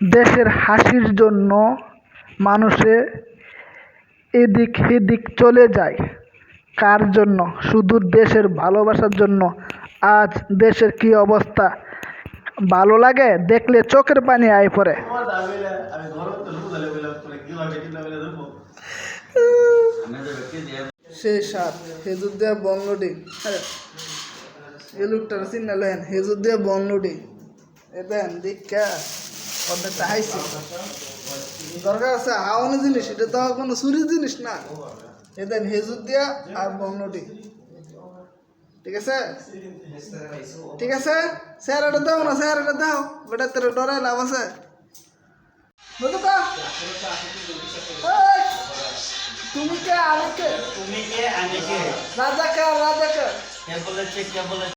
দেশের হাসির জন্য মানুষে এদিক সেদিক চলে যায়। কার জন্য? শুধু দেশের ভালোবাসার জন্য। আজ দেশের কি অবস্থা? ভালো লাগে? দেখলে চোখের পানি আয় পড়ে। সেই সাত হেজুদ্দিয়া বংলডি এই লোকটার চিন্তা লেন বংলডি এ দেন, দীক্ষা। অর্ধেকটা হাইছি। দরকার আছে হাওয়ানি জিনিস এটা তো কোনো চুরির জিনিস না। এ দেন হেজুদ্দিয়া আর বংলডি ঠিক আছে? ঠিক আছে? স্যার এটা দাও না স্যার এটা দাও। বেটা তোর ডরে লাভ আছে। তুমি কে আমি কে? তুমি কে আমি কে? রাজা কে রাজা কে কে বলেছে কে বলেছে?